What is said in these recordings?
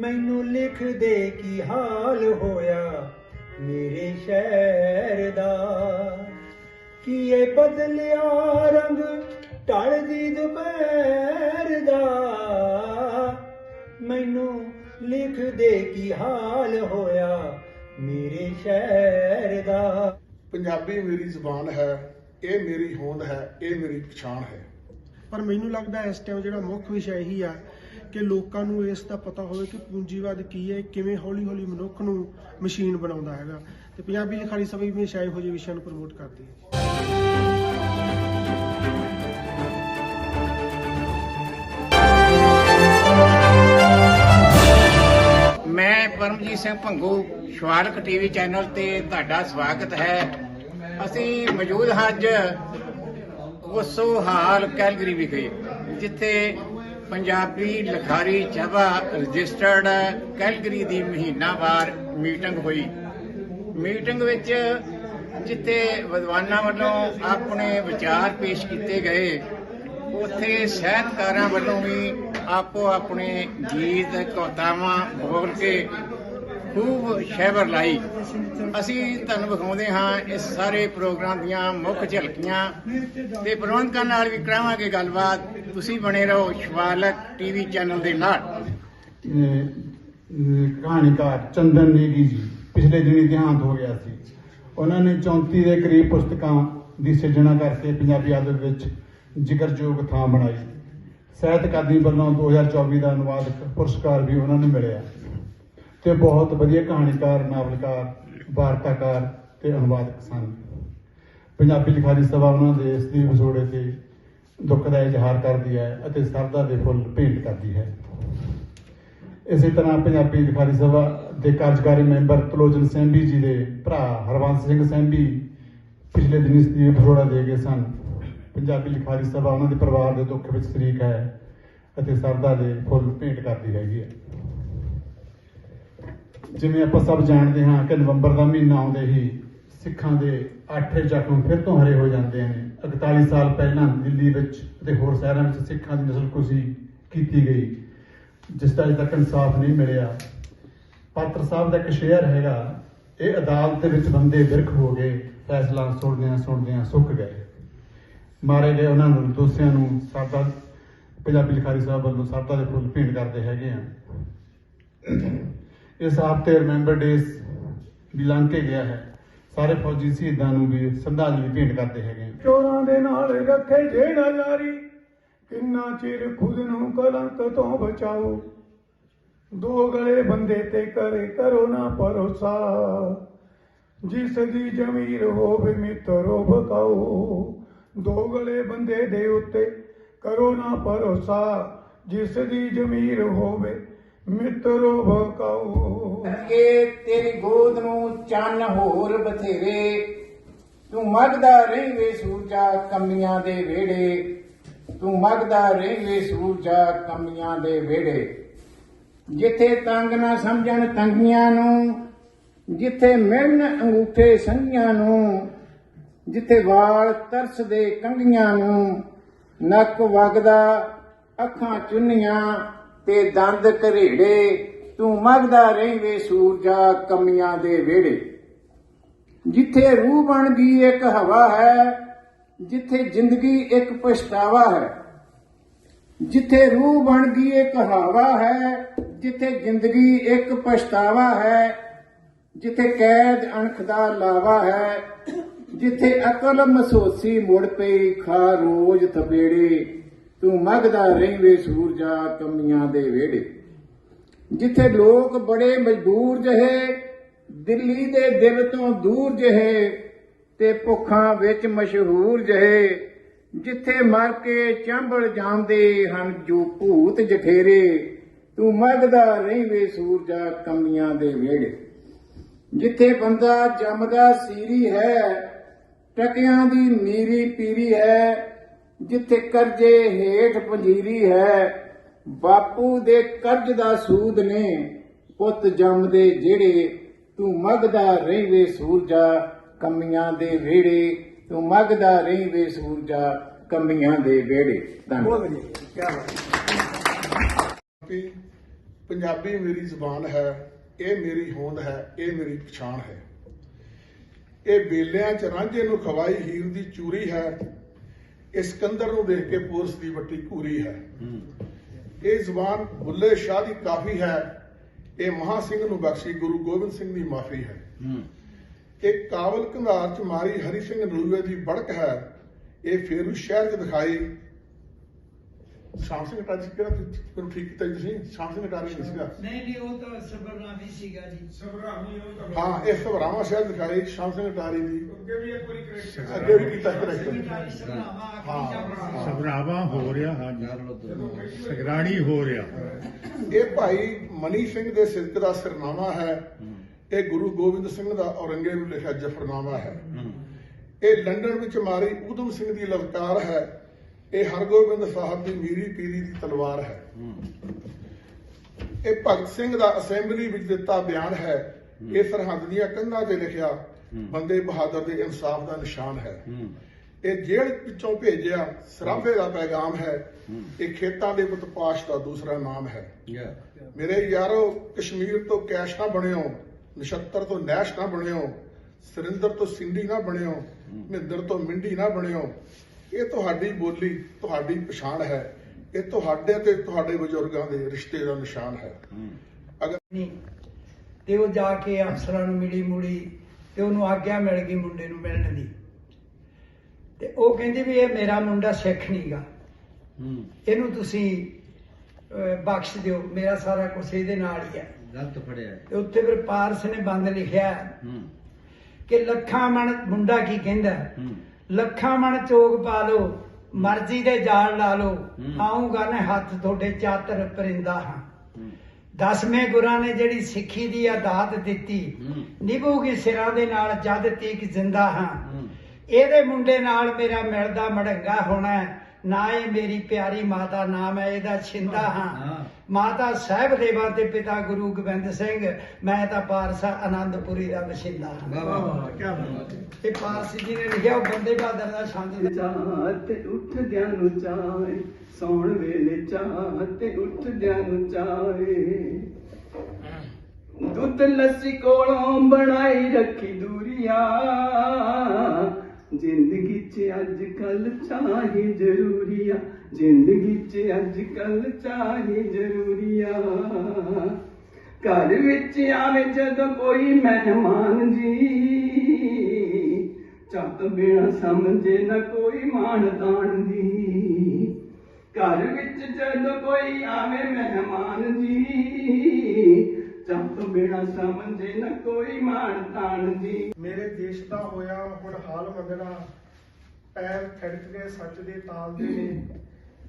ਮੈਨੂੰ ਲਿਖ ਦੇ ਕੀ ਹਾਲ ਹੋਇਆ ਮੇਰੇ ਸ਼ਹਿਰ ਦਾ। ਕੀ ਇਹ ਬਦਲਿਆ ਰੰਗ ਢਲਦੀ ਦੁਪਹਿਰ ਦਾ। ਮੈਨੂੰ ਲਿਖ ਦੇ ਕੀ ਹਾਲ ਹੋਇਆ ਮੇਰੇ ਸ਼ਹਿਰ ਦਾ। ਪੰਜਾਬੀ ਮੇਰੀ ਜ਼ੁਬਾਨ ਹੈ ਇਹ ਮੇਰੀ ਹੋਂਦ ਹੈ ਇਹ ਮੇਰੀ ਪਛਾਣ ਹੈ। ਪਰ ਮੈਨੂੰ ਲੱਗਦਾ ਇਸ ਟਾਈਮ ਜਿਹੜਾ ਮੁੱਖ ਵਿਸ਼ਾ ਇਹੀ ਆ ਕਿ ਲੋਕਾਂ ਨੂੰ ਇਸ ਦਾ ਪਤਾ ਹੋਵੇ ਕਿ ਪੂੰਜੀਵਾਦ ਕੀ ਹੈ, ਕਿਵੇਂ ਹੌਲੀ-ਹੌਲੀ ਮਨੁੱਖ ਨੂੰ ਮਸ਼ੀਨ ਬਣਾਉਂਦਾ ਹੈਗਾ। ਤੇ ਪੰਜਾਬੀ ਲਿਖਾਰੀ ਸਭਾ ਵੀ ਹਮੇਸ਼ਾ ਇਹੋ ਜਿਹੇ ਵਿਸ਼ਿਆਂ ਨੂੰ ਪ੍ਰਮੋਟ ਕਰਦੀ ਹੈ। ਮੈਂ ਪਰਮਜੀਤ ਸਿੰਘ ਭੰਗੂ ਸ਼ਵਾਲਕ ਟੀਵੀ ਚੈਨਲ ਤੇ ਤੁਹਾਡਾ ਸਵਾਗਤ ਹੈ। ਅਸੀਂ ਮੌਜੂਦ ਹਾਂ ਅੱਜ ਉਸੋ ਹਾਲ ਕੈਲਗਰੀ ਵਿਖੇ, ਜਿੱਥੇ ਪੰਜਾਬੀ ਲਿਖਾਰੀ ਸਭਾ ਰਜਿਸਟਰਡ ਕੈਲਗਰੀ ਦੀ ਮਹੀਨਾਵਾਰ ਮੀਟਿੰਗ ਹੋਈ। ਮੀਟਿੰਗ ਵਿੱਚ ਜਿੱਥੇ ਵਿਦਵਾਨਾਂ ਵੱਲੋਂ ਆਪਣੇ ਵਿਚਾਰ ਪੇਸ਼ ਕੀਤੇ ਗਏ, ਉੱਥੇ ਸਾਹਿਤਕਾਰਾਂ ਵੱਲੋਂ ਵੀ ਆਪੋ ਆਪਣੇ ਗੀਤ, ਕਵਿਤਾਵਾਂ ਬੋਲ ਕੇ ਖੂਬ ਸ਼ੈਵਰ ਲਾਈ। ਅਸੀਂ ਤੁਹਾਨੂੰ ਵਿਖਾਉਂਦੇ ਹਾਂ ਇਸ ਸਾਰੇ ਪ੍ਰੋਗਰਾਮ ਦੀਆਂ ਮੁੱਖ ਝਲਕੀਆਂ ਤੇ ਪ੍ਰਬੰਧਕਾਂ ਨਾਲ ਵੀ ਕਰਾਵਾਂਗੇ ਗੱਲਬਾਤ। ਤੁਸੀਂ ਬਣੇ ਰਹੋ ਸ਼ਵਾਲਕ ਟੀਵੀ ਚੈਨਲ ਦੇ ਨਾਲ। ਕਹਾਣੀਕਾਰ ਚੰਦਨ ਨੇਗੀ ਜੀ ਪਿਛਲੇ ਦਿਨੀ ਦੇਹਾਂਤ ਹੋ ਗਿਆ ਸੀ। ਉਹਨਾਂ ਨੇ 34 ਦੇ ਕਰੀਬ ਪੁਸਤਕਾਂ ਦੀ ਸਿਰਜਣਾ ਕਰਕੇ ਪੰਜਾਬੀ ਆਦਬ ਵਿੱਚ ਜ਼ਿਕਰਯੋਗ ਥਾਂ ਬਣਾਈ। ਸਾਹਿਤ ਅਕਾਦਮੀ ਵੱਲੋਂ 2024 ਦਾ ਅਨੁਵਾਦਕ ਪੁਰਸਕਾਰ ਵੀ ਉਹਨਾਂ ਨੂੰ ਮਿਲਿਆ। ਤੇ ਬਹੁਤ ਵਧੀਆ ਕਹਾਣੀਕਾਰ, ਨਾਵਲਕਾਰ, ਵਾਰਤਾਕਾਰ ਤੇ ਅਨੁਵਾਦਕ ਸਨ। ਪੰਜਾਬੀ ਲਿਖਾਰੀ ਸਭਾ ਉਹਨਾਂ ਦੇ ਇਸ ਦੀ ਵਿਛੋੜੇ ਤੇ ਦੁੱਖ ਦਾ ਇਜ਼ਹਾਰ ਕਰਦੀ ਹੈ ਅਤੇ ਸਰਦਾ ਦੇ ਫੁੱਲ ਭੇਂਟ ਕਰਦੀ ਹੈ। ਇਸੇ ਤਰ੍ਹਾਂ ਪੰਜਾਬੀ ਲਿਖਾਰੀ ਸਭਾ ਦੇ ਕਾਰਜਕਾਰੀ ਮੈਂਬਰ ਤਲੋਚਨ ਸੈਂਭੀ ਜੀ ਦੇ ਭਰਾ ਹਰਵੰਸ ਸਿੰਘ ਸੈਂਭੀ ਪਿਛਲੇ ਦਿਨੀ ਸਤੀਵ ਫਰੋੜਾ ਦੇ ਗਏ ਸਨ। ਪੰਜਾਬੀ ਲਿਖਾਰੀ ਸਭਾ ਉਹਨਾਂ ਦੇ ਪਰਿਵਾਰ ਦੇ ਦੁੱਖ ਵਿੱਚ ਸ਼ਰੀਕ ਹੈ ਅਤੇ ਸਰਦਾ ਦੇ ਫੁੱਲ ਭੇਂਟ ਕਰਦੀ ਹੈਗੀ ਹੈ। ਜਿਵੇਂ ਆਪਾਂ ਸਭ ਜਾਣਦੇ ਹਾਂ ਕਿ ਨਵੰਬਰ ਦਾ ਮਹੀਨਾ ਆਉਂਦੇ ਹੀ ਸਿੱਖਾਂ ਦੇ ਆਠੇ ਜ਼ਖਮ ਫਿਰ ਤੋਂ ਹਰੇ ਹੋ ਜਾਂਦੇ ਨੇ। 41 ਸਾਲ ਪਹਿਲਾਂ ਦਿੱਲੀ ਵਿੱਚ ਅਤੇ ਹੋਰ ਸ਼ਹਿਰਾਂ ਵਿੱਚ ਸਿੱਖਾਂ ਦੀ ਨਸਲਕੁਸ਼ੀ ਕੀਤੀ ਗਈ, ਜਿਸ ਦਾ ਅਜੇ ਤੱਕ ਇਨਸਾਫ ਨਹੀਂ ਮਿਲਿਆ। ਪਾਤਰ ਸਾਹਿਬ ਦਾ ਇੱਕ ਸ਼ੇਅਰ ਹੈਗਾ, ਇਹ ਅਦਾਲਤ ਦੇ ਵਿੱਚ ਬੰਦੇ ਬਿਰਖ ਹੋ ਗਏ, ਫੈਸਲਾ ਸੁਣਦਿਆਂ ਸੁਣਦਿਆਂ ਸੁੱਕ ਗਏ। ਮਾਰੇ ਗਏ ਉਹਨਾਂ ਨੂੰ, ਦੋਸਿਆਂ ਨੂੰ ਸਾਡਾ ਪੰਜਾਬੀ ਲਿਖਾਰੀ ਸਾਹਿਬ ਵੱਲੋਂ ਸਾਡਾ ਦੇ ਫੁੱਲ ਭੇਂਟ ਕਰਦੇ ਹੈਗੇ ਆ। ਇਸ ਹਫ਼ਤੇ ਰਿਮੈਂਬਰ ਡੇਸ ਵੀ ਲੰਘ ਕੇ ਗਿਆ ਹੈ। ਸਾਰੇ ਫੌਜੀ ਸ਼ਹੀਦਾਂ ਨੂੰ ਵੀ ਸ਼ਰਧਾਂਜਲੀ ਭੇਂਟ ਕਰਦੇ ਹੈਗੇ ਚੋਰਾਂ ਦੇ ਨਾਲ ਰੱਖੇ ਜਿਹੜਾ ਯਾਰੀ ਕਿੰਨਾ ਚਿਰ ਖੁਦ ਨੂੰ ਕਲੰਕ ਤੋਂ ਬਚਾਓ। ਦੋ ਗਲੇ ਬੰਦੇ ਤੇ ਕਰੇ ਕਰੋ ਨਾ ਭਰੋਸਾ। ਜਿਸ ਦੀ ਜ਼ਮੀਰ ਹੋਵੇ ਮਿੱਤਰੋ ਬਕਾਓ ਦੋ ਗਲੇ ਬੰਦੇ ਦੇ ਉੱਤੇ ਕਰੋ ਨਾ ਭਰੋਸਾ। ਜਿਸ ਦੀ ਜ਼ਮੀਰ ਹੋਵੇ ਮਿੱਤਰ ਬਕਾਓ ਕਿ ਤੇਰੀ ਗੋਦ ਨੂੰ ਚੰਨ ਹੋਰ ਬਥੇਰੇ। ਤੂੰ ਮਗਦਾ ਰਹਿਵੇ ਸੂਰਜਾ ਕਮੀਆਂ ਦੇ ਵਿਹੜੇ। ਤੂੰ ਮਗਦਾ ਰਹਿਵੇ ਸੂਰਜਾ ਕਮੀਆਂ ਦੇ ਵਿਹੜੇ। ਜਿੱਥੇ ਤੰਗ ਨਾ ਸਮਝਣ ਤੰਗੀਆਂ ਨੂੰ, ਜਿੱਥੇ ਮਿਲਣ ਅੰਗੂਠੇ ਸੰਗੀਆਂ ਨੂੰ, ਜਿੱਥੇ ਵਾਲ ਤਰਸ ਦੇ ਕੰਗੀਆਂ ਨੂੰ, ਨੱਕ ਵਗਦਾ ਅੱਖਾਂ ਚੁੰਨੀਆਂ ਤੇ ਦੰਦ ਘਰੇੜੇ, ਤੂੰ ਮਗਦਾ ਰਹਿਵੇਂ ਸੂਰਜਾ ਕਮੀਆਂ ਦੇ ਵਿਹੜੇ। ਜਿੱਥੇ ਰੂਹ ਬਣ ਗਈ ਇੱਕ ਹਵਾ ਹੈ, ਜਿੱਥੇ ਜ਼ਿੰਦਗੀ ਇੱਕ ਪਛਤਾਵਾ ਹੈ। ਜਿੱਥੇ ਰੂਹ ਬਣ ਗਈ ਇੱਕ ਹਵਾ ਹੈ, ਜਿੱਥੇ ਜ਼ਿੰਦਗੀ ਇੱਕ ਪਛਤਾਵਾ ਹੈ। ਜਿੱਥੇ ਕੈਦ ਅਣਖ ਦਾ ਲਾਵਾ ਹੈ, ਜਿੱਥੇ ਅਕਲ ਮਸੋਸੀ ਮੁੜ ਪਈ ਖਾ ਰੋਜ਼ ਥਪੇੜੇ। ਤੂੰ ਮਗਦਾ ਰਹਿਵੇਂ ਸੂਰਜਾ ਕਮੀਆਂ ਦੇ ਵਿਹੜੇ। ਜਿੱਥੇ ਲੋਕ ਬੜੇ ਮਜਬੂਰ ਜਹੇ, ਦਿੱਲੀ ਦੇ ਦਿਲ ਤੋਂ ਦੂਰ ਜਹੇ ਤੇ ਭੁੱਖਾਂ ਵਿੱਚ ਮਸ਼ਹੂਰ ਜਹੇ, ਜਿੱਥੇ ਮਰ ਕੇ ਚੰਬਲ ਜਾਂਦੇ ਹਨ ਜੋ ਭੂਤ ਜਠੇਰੇ। ਤੂੰ ਮਗਦਾ ਰਹਿਵੇਂ ਸੂਰਜਾ ਕਮੀਆਂ ਦੇ ਵਿਹੜੇ। ਜਿੱਥੇ ਬੰਦਾ ਜੰਮਦਾ ਸੀਰੀ ਹੈ, ਟਕਿਆਂ ਦੀ ਨੀਰੀ ਪੀਰੀ ਹੈ ਜਿੱਥੇ ਕਰਜ਼ੇ ਹੇਠ ਪੰਜੀਰੀ ਹੈ, ਬਾਪੂ ਦੇ ਕਰਜ਼ ਦਾ ਸੂਦ ਨੇ। ਪੁੱਤ ਜੰਮਦੇ ਜਿਹੜੇ ਤੂੰ ਮਗਦਾ ਰਹਿਵੇ ਸੂਰਜਾ, ਕਮੀਆਂ ਦੇ ਵਿਹੜੇ, ਤੂੰ ਮਗਦਾ ਰਹਿਵੇ ਸੂਰਜਾ, ਕਮੀਆਂ ਦੇ ਵਿਹੜੇ। ਧੰਨਵਾਦ। ਕਿ ਪੰਜਾਬੀ ਮੇਰੀ ਜ਼ੁਬਾਨ ਹੈ, ਇਹ ਮੇਰੀ ਹੋਂਦ ਹੈ, ਇਹ ਮੇਰੀ ਪਛਾਣ ਹੈ। ਇਹ ਬੇਲਿਆਂ ਚ ਰਾਂਝੇ ਨੂੰ ਖਵਾਈ ਹੀਰ ਦੀ ਚੂਰੀ ਹੈ ਇਹ ਸਿਕੰਦਰ ਨੂੰ ਦੇਖ ਕੇ ਪੋਰਸ ਦੀ ਵੱਟੀ ਘੂਰੀ ਹੈ। ਇਹ ਜ਼ੁਬਾਨ ਬੁੱਲੇ ਸ਼ਾਹ ਦੀ ਕਾਫੀ ਹੈ। ਇਹ ਮਹਾ ਸਿੰਘ ਨੂੰ ਬਖਸ਼ੀ ਗੁਰੂ ਗੋਬਿੰਦ ਸਿੰਘ ਦੀ ਮਾਫੀ ਹੈ। ਇਹ ਕਾਬਲ ਕੰਧਾਰ ਚ ਮਾਰੀ ਹਰੀ ਸਿੰਘ ਨਲੂਏ ਦੀ ਬੜਕ ਹੈ। ਇਹ ਫੇਰੂ ਸ਼ਹਿਰ ਚ ਦਿਖਾਈ ਸ਼ਾਮ ਸਿੰਘ ਟਾਜੀ ਕਿਹੜਾ ਮੈਨੂੰ ਠੀਕ ਕੀਤਾ ਜੀ ਤੁਸੀਂ? ਸ਼ਾਮ ਸਿੰਘ ਟਾਜੀ ਨਹੀਂ ਸੀਗਾ। ਨਹੀਂ ਨਹੀਂ ਉਹ ਤਾਂ ਸਬਰਨਾਮੀ ਸੀਗਾ ਜੀ। ਹਾਂ ਇਹ ਸਭਰਾਵਾਂ ਸ਼ਹਿਰ ਦਿਖਾਈ ਸ਼ਾਮ ਸਿੰਘ ਟਾਰੀ ਦੀ। ਅੱਗੇ ਵੀ ਇੱਕ ਵਾਰੀ correct ਅੱਗੇ ਵੀ ਕੀਤਾ ਹਾਂ, ਹਾਂ। ਹੋ ਰਿਹਾ ਹਾਂਜੀ ਸਗਰਾਣੀ ਹੋ ਰਿਹਾ। ਇਹ ਭਾਈ ਮਨੀ ਸਿੰਘ ਦੇ ਸਿਰਕ ਦਾ ਸਿਰਨਾਮਾ ਹੈ। ਇਹ ਗੁਰੂ ਗੋਬਿੰਦ ਸਿੰਘ ਦਾ ਔਰੰਗਜ਼ੇਬ ਨੂੰ ਲਿਖਿਆ ਜਫਰਨਾਮਾ ਹੈ। ਇਹ ਲੰਡਨ ਵਿੱਚ ਮਾਰੀ ਊਧਮ ਸਿੰਘ ਦੀ ਲਲਕਾਰ ਹੈ। ਇਹ ਹਰਗੋਬਿੰਦ ਸਾਹਿਬ ਦੀ ਮੀਰੀ ਪੀਰੀ ਦੀ ਤਲਵਾਰ ਹੈ। ਇਹ ਭਗਤ ਸਿੰਘ ਦਾ ਅਸੈਂਬਲੀ ਵਿੱਚ ਦਿੱਤਾ ਬਿਆਨ ਹੈ। ਇਹ ਸਰਹੱਦ ਦੀਆਂ ਕੰਧਾਂ ਤੇ ਲਿਖਿਆ ਬੰਦੇ ਬਹਾਦਰ ਦੇ ਇਨਸਾਫ ਦਾ ਨਿਸ਼ਾਨ ਹੈ। ਇਹ ਜੇਲ੍ਹ ਵਿੱਚੋਂ ਭੇਜਿਆ ਸਰਾਫੇ ਦਾ ਪੈਗਾਮ ਹੈ। ਇਹ ਖੇਤਾਂ ਦੇ ਬਤਪਾਸ਼ ਦਾ ਦੂਸਰਾ ਨਾਮ ਹੈ। ਮੇਰੇ ਯਾਰੋ ਕਸ਼ਮੀਰ ਤੋਂ ਕੈਸ਼ ਨਾ ਬਣਿਓ ਨਛੱਤਰ ਤੋਂ ਨੈਸ਼ ਨਾ ਬਣਿਓ ਸਰਿੰਦਰ ਤੋਂ ਸਿੰਧੀ ਨਾ ਬਣਿਓ ਮਹਿੰਦਰ ਤੋਂ ਮਿੰਡੀ ਨਾ ਬਣਿਓ। ਇਹ ਤੁਹਾਡੀ ਬੋਲੀ ਤੁਹਾਡੀ ਪਛਾਣ ਹੈ। ਇਹ ਤੁਹਾਡੇ ਤੇ ਤੁਹਾਡੇ ਬਜ਼ੁਰਗਾਂ ਦੇ ਰਿਸ਼ਤੇ ਦਾ ਨਿਸ਼ਾਨ ਹੈ। ਅਗਰ ਨਹੀਂ ਤੇ ਉਹ ਜਾ ਕੇ ਅਫਸਰਾਂ ਨੂੰ ਮਿਲੀ ਮੁੜੀ ਤੇ ਉਹਨੂੰ ਆਗਿਆ ਮਿਲ ਗਈ ਮੁੰਡੇ ਨੂੰ ਮਿਲਣ ਦੀ। ਤੇ ਉਹ ਕਹਿੰਦੀ ਵੀ ਇਹ ਮੇਰਾ ਮੁੰਡਾ ਸਿੱਖ ਨਹੀਂਗਾ। ਇਹਨੂੰ ਤੁਸੀਂ ਬਖਸ਼ ਦਿਓ। ਮੇਰਾ ਸਾਰਾ ਕੁਝ ਇਹਦੇ ਨਾਲ ਹੀ ਹੈ। ਗਲਤ ਫੜਿਆ ਤੇ ਉੱਥੇ ਫਿਰ ਪਾਰਸ ਨੇ ਬੰਦ ਲਿਖਿਆ ਕਿ ਲੱਖਾਂ ਮਣ ਮੁੰਡਾ ਕੀ ਕਹਿੰਦਾ ਲੱਖਾਂ ਮਣ ਚੋਗ ਪਾ ਲਓ ਮਰਜ਼ੀ ਦੇ ਜਾਲ ਲਾ ਲਓ ਆਉਂਗਾ ਨਾ ਹੱਥ ਤੁਹਾਡੇ ਚਾਤਰ ਪਰਿੰਦਾ ਹਾਂ। ਦਸਵੇਂ ਗੁਰਾਂ ਨੇ ਜਿਹੜੀ ਸਿੱਖੀ ਦੀ ਆਦਾਤ ਦਿੱਤੀ ਨਿਭੂਗੀ ਸਿਰਾਂ ਦੇ ਨਾਲ ਜਦ ਤੀਕ ਜ਼ਿੰਦਾ ਹਾਂ। ਇਹਦੇ ਮੁੰਡੇ ਨਾਲ ਮੇਰਾ ਮਿਲਦਾ ਮੜੰਗਾ ਹੋਣਾ। ਨਾ ਇਹ ਮੇਰੀ ਪਿਆਰੀ ਮਾਤਾ ਨਾਮ ਹੈ ਇਹਦਾ ਛਿੰਦਾ ਹਾਂ। ਮਾਤਾ ਸਾਹਿਬ ਦੇਵਾ ਤੇ ਪਿਤਾ ਗੁਰੂ ਗੋਬਿੰਦ ਸਿੰਘ ਮੈਂ ਤਾਂ ਪਾਰਸਾ ਆਨੰਦਪੁਰੀ ਦਾ ਵਸਿੰਦਾ ਹਾਂ ਵਾਹ ਵਾਹ ਕੀ ਬਾਤ ਇਹ ਪਾਰਸੀ ਜੀ ਨੇ ਲਿਖਿਆ ਉਹ ਬੰਦੇ ਬਹਾਦਰ ਦਾ ਛੰਦ ਨੇ ਚਾਹਤ ਉੱਠਦਿਆਂ ਨੂੰ ਚਾਹੇ ਸੌਣ ਵੇਲੇ ਚਾਹਤ ਉੱਠਦਿਆਂ ਨੂੰ ਚਾਹੇ। ਦੁੱਧ ਲੱਸੀ ਕੋਲੋਂ ਬਣਾਈ ਰੱਖੀ ਦੂਰੀਆਂ। ਜ਼ਿੰਦਗੀ 'ਚ ਅੱਜ ਕੱਲ ਚਾਹੀ ਜ਼ਰੂਰੀਆਂ ਜ਼ਿੰਦਗੀ 'ਚ ਅੱਜ ਕੱਲ ਚਾਹੇ ਜ਼ਰੂਰੀਆ ਘਰ ਵਿੱਚ ਆਵੇ ਜਦੋਂ ਕੋਈ ਮਹਿਮਾਨ ਜੀ ਚੱਤ ਬਿਨਾ ਸਮਝੇ ਨਾ ਕੋਈ ਮਾਣ ਤਾਣ ਦੀ ਘਰ ਵਿੱਚ ਜਦੋਂ ਕੋਈ ਆਵੇ ਮਹਿਮਾਨ ਜੀ ਚੱਤ ਬਿਨਾ ਸਮਝੇ ਨਾ ਕੋਈ ਮਾਣ ਤਾਣ ਦੀ ਮੇਰੇ ਦੇਸ਼ ਦਾ ਹੋਇਆ ਹੁਣ ਹਾਲ ਮੰਗਣਾ, ਪੈਰ ਥੜਕ ਗਏ ਸੱਚ ਦੇ ਤਾਲ ਦੇ ਨੇ।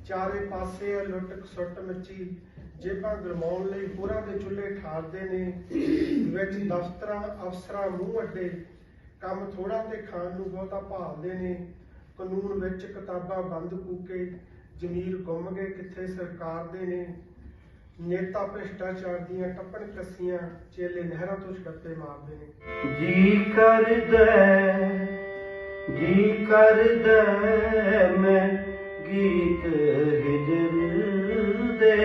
ਚਾਰੇ ਪਾਸੇ ਆ ਲੁੱਟ ਖਸੁੱਟ ਮੱਚੀ, ਜੇਬਾਂ ਗਰਮਾਉਣ ਲਈ ਹੋਰਾਂ ਦੇ ਚੁੱਲ੍ਹੇ ਠਾਰਦੇ ਨੇ। ਵਿੱਚ ਦਫ਼ਤਰਾਂ, ਅਫਸਰਾਂ ਮੂੰਹ ਅੱਡੇ, ਕੰਮ ਥੋੜਾ ਤੇ ਖਾਣ ਨੂੰ ਬਹੁਤਾ ਭਾਲਦੇ ਨੇ। ਕਾਨੂੰਨ ਵਿੱਚ ਕਿਤਾਬਾਂ ਬੰਦ ਕੂਕੇ, ਜ਼ਮੀਰ ਗੁੰਮ ਗਏ ਕਿੱਥੇ ਸਰਕਾਰ ਦੇ ਨੇ। ਨੇਤਾ ਭ੍ਰਿਸ਼ਟਾਚਾਰ ਦੀਆਂ ਟੱਪਣ ਕੱਸੀਆਂ ਚੇਲੇ ਨਹਿਰਾਂ ਤੋਂ ਛੱਪੇ ਮਾਰਦੇ ਨੇ। ਜੀ ਕਰਦਾ ਜੀ ਕਰਦਾ ਮੈਂ ਗੀਤ ਹਿਜਰ ਦੇ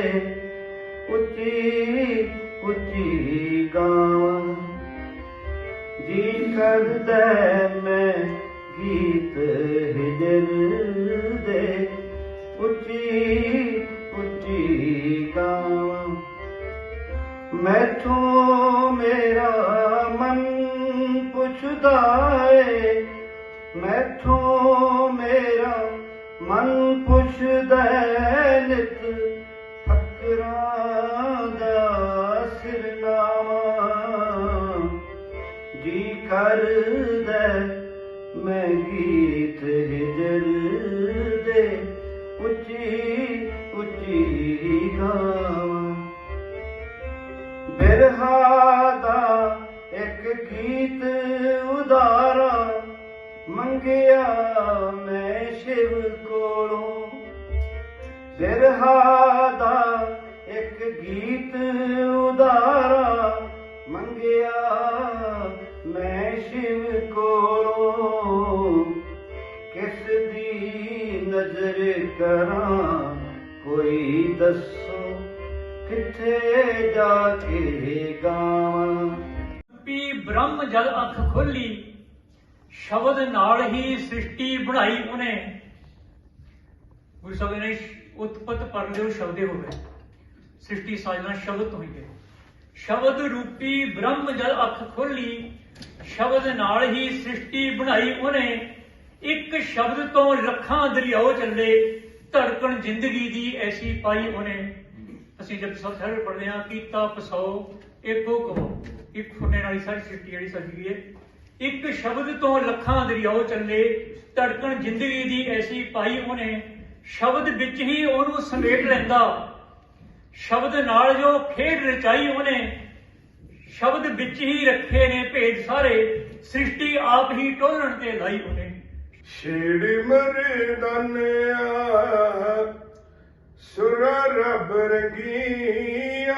ਉੱਚੀ ਉੱਚੀ ਗਾਵਾਂ ਜੀ ਕਰਦਾ ਮੈਂ ਗੀਤ ਹਿਜਰ ਦੇ ਉੱਚੀ ਉੱਚੀ ਗਾਵਾਂ ਮੈਥੋਂ ਮੇਰਾ ਮਨ ਪੁੱਛਦਾ ਏ ਬਿਰਹਾ ਦਾ ਇੱਕ ਗੀਤ ਉਦਾਰਾ ਮੰਗਿਆ ਮੈਂ ਸ਼ਿਵ ਕੋਲੋਂ। ਕਿਸ ਦੀ ਨਜ਼ਰ ਕਰਾਂ, ਕੋਈ ਦੱਸੋ ਕਿੱਥੇ ਜਾ ਕੇ ਗਾਵਾਂ। ਪੀ ਬ੍ਰਹਮ ਜਦ ਅੱਖ ਖੋਲੀ, ਸ਼ਬਦ ਨਾਲ ਹੀ ਸ੍ਰਿਸ਼ਟੀ ਬਣਾਈ ਉਹਨੇ। ਗੁਰੂ ਸਾਹਿਬ ਨੇ ਉਤਪਤ ਪਰਦੇ ਸ਼ਬਦੇ ਹੋਵੇ ਸ੍ਰਿਸ਼ਟੀ ਸਾਜਣਾ ਸ਼ਬਦ ਤੋਂ ਹੀ ਹੈ ਸ਼ਬਦ ਰੂਪੀ ਬ੍ਰਹਮ ਜਦ ਅੱਖ ਖੋਲੀ ਸ਼ਬਦ ਨਾਲ ਹੀ ਸ੍ਰਿਸ਼ਟੀ ਬਣਾਈ ਉਹਨੇ। ਇੱਕ ਸ਼ਬਦ ਤੋਂ ਲੱਖਾਂ ਦਰਿਆਓ ਚੱਲੇ, ਧੜਕਣ ਜ਼ਿੰਦਗੀ ਦੀ ਐਸੀ ਪਾਈ ਉਹਨੇ। ਅਸੀਂ ਜਦ ਸਭ ਸਾਰੇ ਪੜ੍ਹਦੇ ਹਾਂ, ਕੀਤਾ ਪਸਾਓ ਇੱਕੋ ਕਹੋ, ਇੱਕ ਫੁਰਨੇ ਨਾਲ ਹੀ ਸਾਰੀ ਸ੍ਰਿਸ਼ਟੀ ਜਿਹੜੀ ਸਜੀ ਹੈ। ਇੱਕ ਸ਼ਬਦ ਤੋਂ ਲੱਖਾਂ ਦਰਿਆਓ ਚੱਲੇ, ਧੜਕਣ ਜ਼ਿੰਦਗੀ ਦੀ ਐਸੀ ਪਾਈ ਉਹਨੇ। ਸ਼ਬਦ ਵਿੱਚ ਹੀ ਉਹਨੂੰ ਸਮੇਟ ਲੈਂਦਾ। ਸ਼ਬਦ ਨਾਲ ਜੋ ਖੇਡ ਰਚਾਈ ਉਹਨੇ, ਸ਼ਬਦ ਵਿੱਚ ਹੀ ਰੱਖੇ ਨੇ ਭੇਦ ਸਾਰੇ, ਸ੍ਰਿਸ਼ਟੀ ਆਪ ਹੀ ਟੋਲਣ ਤੇ ਲਾਈ ਉਹਨੇ। ਛੇੜ ਮਰਦਾਨਿਆ ਸੁਰ ਰਬ ਰੰਗੀਆ।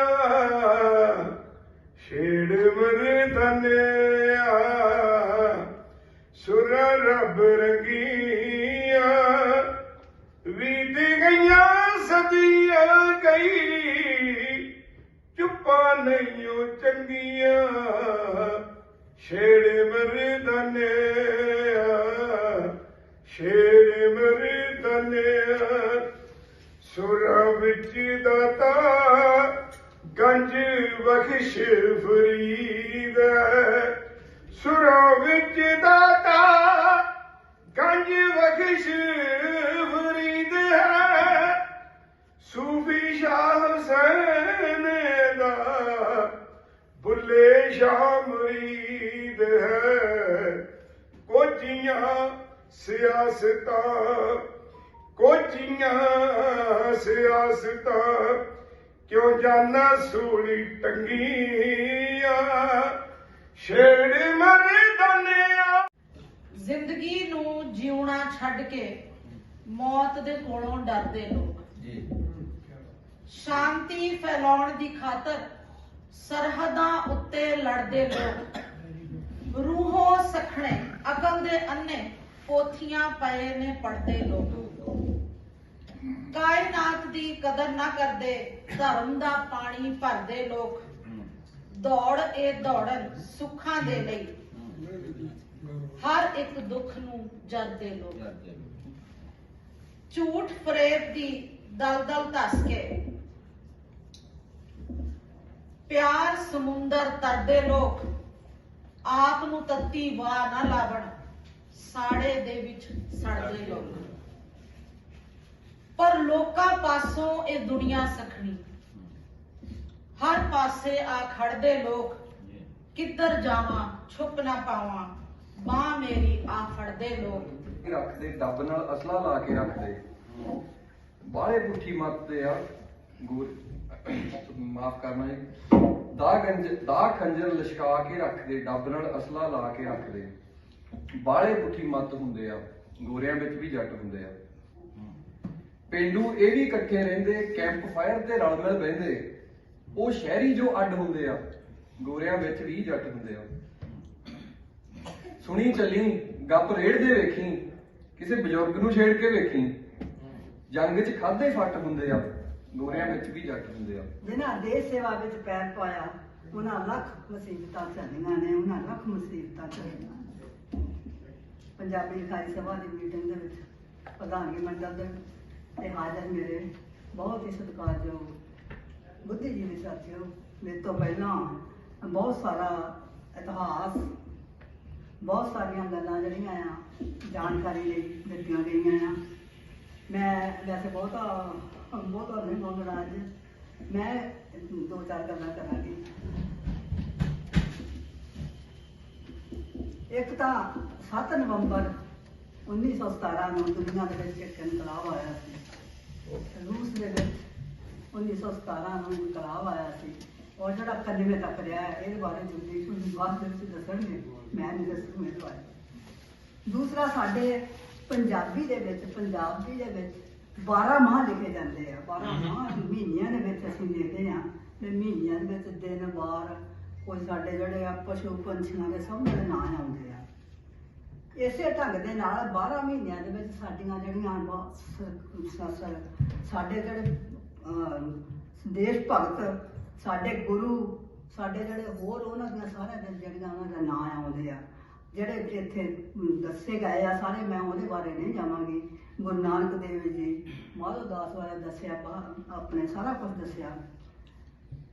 ਛੇੜ ਮਰਦਾਨਿਆ ਸੁਰ ਰਬ ਰੰਗੀਆ। ਵੀਤ ਗਈਆਂ ਸਦੀਆਂ ਗਈ। ਚੁੱਪਾਂ ਨਹੀਂਓ ਚੰਗੀਆਂ, ਛੇੜ ਮਰਦਾਨਿਆ ਛੇੜ ਮਰਦਾਨਿਆ ਸੁਰਾਂ ਵਿੱਚ ਦਾਤਾ, ਗੰਜ ਬਖਸ਼ ਫਰੀਦ ਸੁਰਾਂ ਵਿੱਚ ਛੱਡ ਕੇ ਮੌਤ ਦੇ ਕੋਲੋਂ ਡਰਦੇ ਲੋਕ। ਸ਼ਾਂਤੀ ਫੈਲਾਉਣ ਦੀ ਖਾਤਰ ਸਰਹੱਦਾਂ ਉੱਤੇ ਲੜਦੇ ਲੋਕ। ਰੂਹੋਂ ਸਖਣੇ ਅਕਲ ਦੇ ਅੰਨੇ ਪੋਥੀਆਂ ਪਏ ਨੇ ਪੜਦੇ ਲੋਕ। ਕਾਇਨਾਤ ਦੀ ਕਦਰ ਨਾ ਕਰਦੇ ਧਰਮ ਦਾ ਪਾਣੀ ਭਰਦੇ ਲੋਕ। ਦੌੜ ਇਹ ਦੌੜਨ ਸੁੱਖਾਂ ਦੇ ਲਈ। ਹਰ ਇੱਕ ਦੁੱਖ ਨੂੰ ਜਰਦੇ ਲੋਕ। ਝੂਠ ਫਰੇਬ ਦੀ ਦਲਦਲ ਧਸ ਕੇ ਪਿਆਰ ਸਮੁੰਦਰ ਤਰਦੇ ਲੋਕ ਆਪ ਨੂੰ ਤੱਤੀ ਵਾਹ ਨਾ ਲਾਵਣ ਸਾੜੇ ਦੇ ਵਿੱਚ ਸੜਦੇ ਲੋਕ। ਪਰ ਲੋਕਾਂ ਪਾਸੋਂ ਇਹ ਦੁਨੀਆ ਸਖਣੀ। ਹਰ ਪਾਸੇ ਆ ਖੜਦੇ ਲੋਕ। ਕਿੱਧਰ ਜਾਵਾਂ ਛੁਪ ਨਾ ਪਾਵਾਂ। ਬਾਹ ਮੇਰੀ ਆ ਫੜਦੇ ਲੋਕ। ਰੱਖਦੇ? ਡੱਬ ਨਾਲ ਅਸਲਾ ਲਾ ਕੇ ਰੱਖਦੇ। ਬਾਹਲੇ ਪੁੱਠੀ ਮੱਤਦੇ ਆ। ਗੁਰ ਮਾਫ ਕਰਨਾ ਜੀ। ਦਾ ਗੰਜ ਦਾ ਖੰਜਰ ਲਿਸ਼ਕਾ ਕੇ ਰੱਖਦੇ, ਡੱਬ ਨਾਲ ਅਸਲਾ ਲਾ ਕੇ ਰੱਖਦੇ। ਬਾਹਲੇ ਪੁੱਠੀ ਮੱਤ ਹੁੰਦੇ ਆ। ਗੋਰਿਆਂ ਵਿੱਚ ਵੀ ਜੱਟ ਹੁੰਦੇ ਆ। ਪਿੰਡੂ ਇਹ ਵੀ ਇਕੱਠੇ ਰਹਿੰਦੇ ਕੈਂਪ ਫਾਇਰ ਤੇ ਰਲ ਮਿਲ ਬਹਿੰਦੇ। ਉਹ ਸ਼ਹਿਰੀ ਜੋ ਅੱਡ ਹੁੰਦੇ ਆ, ਗੋਰਿਆਂ ਵਿੱਚ ਵੀ ਜੱਟ ਹੁੰਦੇ ਆ। ਸੁਣੀ ਚੱਲੀ, ਗੱਪ ਰੇੜਦੇ ਵੇਖੀ, ਕਿਸੇ ਬਜ਼ੁਰਗ ਨੂੰ ਛੇੜ ਕੇ ਵੇਖੀ। ਜੰਗ 'ਚ ਖਾਦੇ ਫੱਟ ਹੁੰਦੇ ਆ, ਗੋਰਿਆਂ ਵਿੱਚ ਵੀ ਜੱਟ ਹੁੰਦੇ ਆ। ਜਿਨ੍ਹਾਂ ਦੇਸ਼ ਸੇਵਾ ਵਿੱਚ ਪੈਰ ਪਾਇਆ, ਉਹਨਾਂ ਲੱਖ ਮੁਸੀਬਤਾਂ ਝੱਲੀਆਂ ਨੇ, ਉਹਨਾਂ ਲੱਖ ਮੁਸੀਬਤਾਂ ਝੱਲੀਆਂ ਪੰਜਾਬੀ ਲਿਖਾਈ ਸਭਾ ਦੀ ਮੀਟਿੰਗ ਦੇ ਵਿੱਚ ਪ੍ਰਧਾਨਗੀ ਮੰਡਲ ਦੇ ਤੇ ਹਾਜ਼ਰ ਮੇਰੇ ਬਹੁਤ ਹੀ ਸਤਿਕਾਰਯੋਗ ਬੁੱਧੀਜੀਵੀ ਸਾਥੀਓ, ਮੇਰੇ ਤੋਂ ਪਹਿਲਾਂ ਬਹੁਤ ਸਾਰਾ ਇਤਿਹਾਸ ਬਹੁਤ ਸਾਰੀਆਂ ਗੱਲਾਂ ਜਿਹੜੀਆਂ ਆ, ਜਾਣਕਾਰੀ ਲਈ ਦਿੱਤੀਆਂ ਗਈਆਂ ਆ। ਮੈਂ ਵੈਸੇ ਬਹੁਤਾ, ਬਹੁਤ ਨਹੀਂ ਬੋਲਣਾ ਅੱਜ ਮੈਂ ਦੋ ਚਾਰ ਗੱਲਾਂ ਕਰਾਂਗੀ। ਇੱਕ ਤਾਂ 7 ਨਵੰਬਰ 1917 ਨੂੰ ਦੁਨੀਆ ਦੇ ਵਿੱਚ ਇੱਕ ਇਨਕਲਾਬ ਆਇਆ ਸੀ। ਰੂਸ ਦੇ ਵਿੱਚ 1917 ਨੂੰ ਇਨਕਲਾਬ ਆਇਆ ਸੀ। ਔਰ ਜਿਹੜਾ ਕੰਨਵੇਂ ਤੱਕ ਰਿਹਾ ਹੈ, ਇਹਦੇ ਬਾਰੇ ਜਗਦੀਸ਼ ਨੂੰ ਬਾਅਦ ਦੇ ਵਿੱਚ ਦੱਸਣਗੇ। ਮੈਂ ਨਹੀਂ ਦੱਸੂ ਮੇਰੇ ਬਾਰੇ। ਦੂਸਰਾ ਸਾਡੇ ਪੰਜਾਬੀ ਦੇ ਵਿੱਚ ਪੰਜਾਬੀ ਦੇ ਵਿੱਚ 12 ਮਾਹ ਲਿਖੇ ਜਾਂਦੇ ਆ। 12 ਮਾਹ ਮਹੀਨਿਆਂ ਦੇ ਵਿੱਚ ਅਸੀਂ ਲਿਖਦੇ ਆ ਤੇ ਮਹੀਨਿਆਂ ਦੇ ਵਿੱਚ ਦਿਨ ਵਾਰ ਕੋਈ ਸਾਡੇ ਜਿਹੜੇ ਆ ਪਸ਼ੂ ਪੰਛੀਆਂ ਦੇ ਸਭ ਦੇ ਨਾਂ ਆਉਂਦੇ ਆ। ਇਸੇ ਢੰਗ ਦੇ ਨਾਲ 12 ਮਹੀਨਿਆਂ ਦੇ ਵਿੱਚ ਸਾਡੀਆਂ ਜਿਹੜੀਆਂ ਸਾਡੇ ਜਿਹੜੇ ਦੇਸ਼ ਭਗਤ ਸਾਡੇ ਗੁਰੂ, ਸਾਡੇ ਜਿਹੜੇ ਹੋਰ ਉਹਨਾਂ ਦੀਆਂ ਸਾਰਿਆਂ ਦੇ ਜਿਹੜੀਆਂ ਉਹਨਾਂ ਦਾ ਨਾਂ ਆਉਂਦੇ ਆ। ਜਿਹੜੇ ਇੱਥੇ ਦੱਸੇ ਗਏ ਆ, ਸਾਰੇ ਮੈਂ ਉਹਦੇ ਬਾਰੇ ਨਹੀਂ ਜਾਵਾਂਗੀ। ਗੁਰੂ ਨਾਨਕ ਦੇਵ ਜੀ, ਮਾਧੋ ਦਾਸ ਬਾਰੇ ਦੱਸਿਆ ਆਪਣੇ ਸਾਰਾ ਕੁਝ ਦੱਸਿਆ।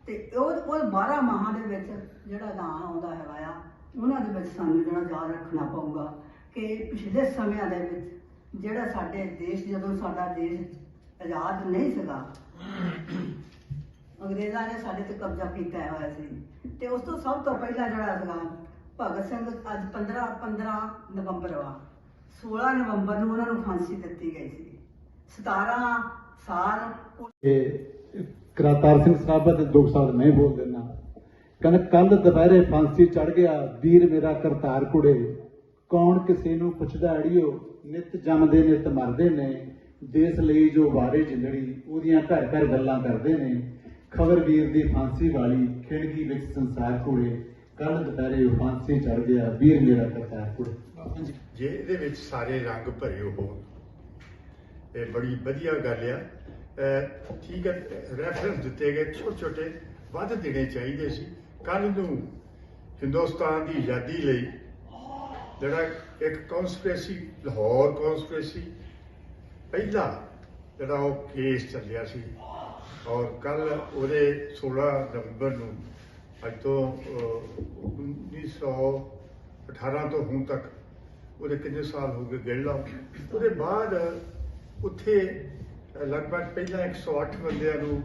ਤੇ ਉਹ ਉਹ 12 ਮਾਹਾਂ ਦੇ ਵਿੱਚ ਜਿਹੜਾ ਨਾਂ ਆਉਂਦਾ ਹੈਗਾ ਆ, ਉਹਨਾਂ ਦੇ ਵਿੱਚ ਸਾਨੂੰ ਜਿਹੜਾ ਯਾਦ ਰੱਖਣਾ ਪਊਗਾ ਕਿ ਪਿਛਲੇ ਸਮਿਆਂ ਦੇ ਵਿੱਚ ਜਿਹੜਾ ਸਾਡੇ ਦੇਸ਼, ਜਦੋਂ ਸਾਡਾ ਦੇਸ਼ ਆਜ਼ਾਦ ਨਹੀਂ ਸੀਗਾ ਅੰਗਰੇਜ਼ਾਂ ਨੇ ਸਾਡੇ ਤੇ ਕਬਜ਼ਾ ਕੀਤਾ ਹੋਇਆ ਸੀ। ਤੇ ਉਸ ਤੋਂ ਸਭ ਤੋਂ ਪਹਿਲਾਂ ਜਿਹੜਾ ਸੀਗਾ ਭਗਤ ਸਿੰਘ ਅੱਜ 15 15 ਨਵੰਬਰ ਵਾ 16 ਨਵੰਬਰ ਨੂੰ ਉਹਨਾਂ ਨੂੰ ਫਾਂਸੀ ਦਿੱਤੀ ਗਈ ਸੀ। 17 ਸਾਲ ਇਹ ਕਰਾਤਾਰ ਸਿੰਘ ਸਾਹਿਬਾ ਤੇ ਦੋ ਸਾਲ ਮੈਂ ਬੋਲ ਦਿੰਦਾ। ਕਹਿੰਦਾ ਕੱਲ ਦੁਪਹਿਰੇ ਫਾਂਸੀ ਚੜ ਗਿਆ, ਵੀਰ ਮੇਰਾ ਕਰਤਾਰ ਕੁੜੇ, ਕੌਣ ਕਿਸੇ ਨੂੰ ਪੁੱਛਦਾ ਅੜਿਓ, ਨਿਤ ਜੰਮਦੇ ਨਿਤ ਮਰਦੇ ਨੇ, ਦੇਸ਼ ਲਈ ਜੋ ਵਾਰੇ ਜਿੰਦੜੀ, ਉਹਦੀਆਂ ਘਰ ਘਰ ਗੱਲਾਂ ਕਰਦੇ ਨੇ। ਖਬਰ ਦੀ ਫਾਂਸੀ ਵਾਲੀ ਖਿੜਕੀ ਵਿੱਚ ਸੰਸਾਰ ਕੁੜੇ ਕੱਲ ਦੁਪਹਿਰੇ ਉਹ ਫਾਂਸੀ ਚੜ ਗਿਆ, ਵੀਰ ਮੇਰਾ ਕਰਤਾਰ ਕੁੜੇ ਜੇ ਇਹਦੇ ਵਿੱਚ ਸਾਰੇ ਰੰਗ ਭਰੇ ਹੋਣ, ਇਹ ਬੜੀ ਵਧੀਆ ਗੱਲ ਆ। ਠੀਕ ਹੈ ਰੈਫਰੈਂਸ ਦਿੱਤੇ ਗਏ ਛੋਟੇ ਛੋਟੇ ਵੱਧ ਦੇਣੇ ਚਾਹੀਦੇ ਸੀ। ਕੱਲ ਨੂੰ ਹਿੰਦੁਸਤਾਨ ਦੀ ਆਜ਼ਾਦੀ ਲਈ ਜਿਹੜਾ ਇੱਕ ਕਨਸਪੀਰੇਸੀ ਲਾਹੌਰ ਕਨਸਪੀਰੇਸੀ ਪਹਿਲਾ ਜਿਹੜਾ ਉਹ ਕੇਸ ਚੱਲਿਆ ਸੀ। ਔਰ ਕੱਲ ਉਹਦੇ 16 ਨਵੰਬਰ ਨੂੰ ਅੱਜ ਤੋਂ ਅਹ, 1918 ਤੋਂ ਹੁਣ ਤੱਕ ਉਹਦੇ ਕਿੰਨੇ ਸਾਲ ਹੋ ਗਏ ਗਿਣਲਾ ਉਹਦੇ ਬਾਅਦ ਉੱਥੇ ਲਗਭਗ ਪਹਿਲਾਂ 108 ਬੰਦਿਆਂ ਨੂੰ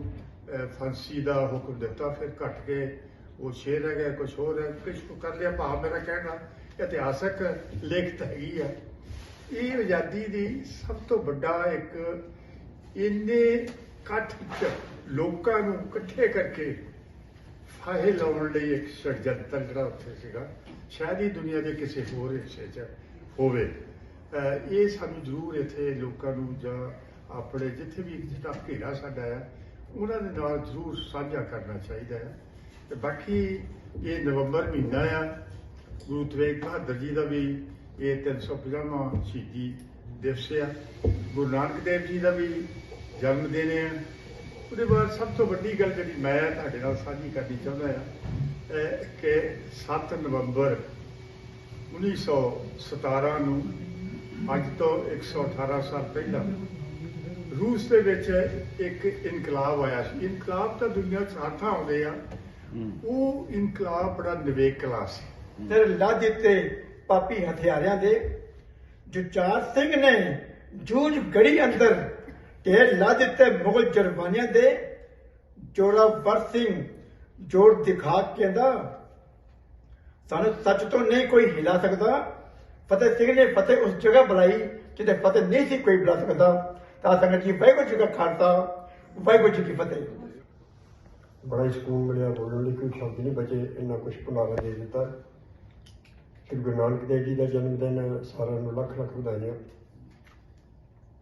ਫਾਂਸੀ ਦਾ ਹੁਕਮ ਦਿੱਤਾ ਫਿਰ ਘਟ ਕੇ ਉਹ ਸ਼ੇਰ ਰਹਿ ਗਏ ਕੁਝ ਹੋਰ ਹੈ ਕੁਝ ਕਰ ਲਿਆ। ਭਾਵ ਮੇਰਾ ਕਹਿਣਾ ਇਤਿਹਾਸਕ ਲਿਖਤ ਹੈਗੀ ਆ। ਇਹ ਆਜ਼ਾਦੀ ਦੀ ਸਭ ਤੋਂ ਵੱਡਾ ਇੱਕ ਇੰਨੇ ਇਕੱਠ ਚ ਲੋਕਾਂ ਨੂੰ ਇਕੱਠੇ ਕਰਕੇ ਫਾਹੇ ਲਾਉਣ ਲਈ ਇੱਕ ષਡਯੰਤਰ ਜਿਹੜਾ ਉੱਥੇ ਸੀਗਾ, ਸ਼ਾਇਦ ਹੀ ਦੁਨੀਆ ਦੇ ਕਿਸੇ ਹੋਰ ਹਿੱਸੇ 'ਚ ਹੋਵੇ। ਇਹ ਸਾਨੂੰ ਜ਼ਰੂਰ ਇੱਥੇ ਲੋਕਾਂ ਨੂੰ ਜਾਂ ਆਪਣੇ ਜਿੱਥੇ ਵੀ ਜਿਹੜਾ ਘੇਰਾ ਸਾਡਾ ਆ, ਉਹਨਾਂ ਦੇ ਨਾਲ ਜ਼ਰੂਰ ਸਾਂਝਾ ਕਰਨਾ ਚਾਹੀਦਾ ਹੈ। ਤੇ ਬਾਕੀ ਇਹ ਨਵੰਬਰ ਮਹੀਨਾ ਆ, ਗੁਰੂ ਤੇਗ ਬਹਾਦਰ ਜੀ ਦਾ ਵੀ ਇਹ 350ਵਾਂ ਸ਼ਹੀਦੀ ਦਿਵਸ ਆ। ਗੁਰੂ ਨਾਨਕ ਦੇਵ ਜੀ ਦਾ ਵੀ ਜਨਮ ਦਿਨ ਆ ਉਹਦੇ ਬਾਅਦ ਸਭ ਤੋਂ ਵੱਡੀ ਗੱਲ ਜਿਹੜੀ ਮੈਂ ਤੁਹਾਡੇ ਨਾਲ ਸਾਂਝੀ ਕਰਨੀ ਚਾਹੁੰਦਾ ਆ ਕਿ 7 ਨਵੰਬਰ 1917 ਨੂੰ ਅੱਜ ਤੋਂ 118 ਸਾਲ ਪਹਿਲਾਂ ਰੂਸ ਦੇ ਵਿੱਚ ਇੱਕ ਇਨਕਲਾਬ ਆਇਆ ਸੀ। ਇਨਕਲਾਬ ਤਾਂ ਦੁਨੀਆ 'ਚ ਹਰ ਥਾਂ ਆਉਂਦੇ ਆ। ਉਹ ਇਨਕਲਾਬ ਬੜਾ ਨਿਵੇਕਲਾ ਸੀ। ਤੇਰੇ ਲਾ ਦਿੱਤੇ ਪਾਪੀ ਹਥਿਆਰਿਆਂ ਦੇ ਜੁਚਾਰ ਸਿੰਘ ਨੇ ਜੂਝ ਗੜੀ ਅੰਦਰ ਢੇਰ ਲਾ ਦਿੱਤੇ ਮੁਗਲ ਜਰਬਾਨੀਆਂ ਦੇ ਜੋਰਾਵਰ ਸਿੰਘ ਜੋਰ ਦਿਖਾ ਕਹਿੰਦਾ, ਸਾਨੂੰ ਸੱਚ ਤੋਂ ਨਹੀਂ ਕੋਈ ਹਿਲਾ ਸਕਦਾ। ਫਤਿਹ ਸਿੰਘ ਨੇ ਫਤਿਹ ਉਸ ਜਗ੍ਹਾ ਬੁਲਾਈ ਜਿੱਥੇ ਫਤਿਹ ਨਹੀਂ ਸੀ ਕੋਈ ਬੁਲਾ ਸਕਦਾ। ਤਾਂ ਸੰਗਤ ਜੀ ਵਾਹਿਗੁਰੂ ਜੀ ਕਾ ਖਾਲਸਾ, ਵਾਹਿਗੁਰੂ ਜੀ ਕੀ ਫਤਿਹ। ਬੜਾ ਹੀ ਸਕੂਨ ਮਿਲਿਆ ਬੋਲਣ ਲਈ, ਕੋਈ ਸ਼ਬਦ ਨਹੀਂ ਬਚੇ, ਇੰਨਾ ਕੁਝ ਪੁਨਾਰਾ ਦੇ ਦਿੱਤਾ। ਕਿ ਗੁਰੂ ਨਾਨਕ ਦੇਵ ਜੀ ਦਾ ਜਨਮ ਦਿਨ ਸਾਰਿਆਂ ਨੂੰ ਲੱਖ ਲੱਖ ਵਧਾਈਆਂ।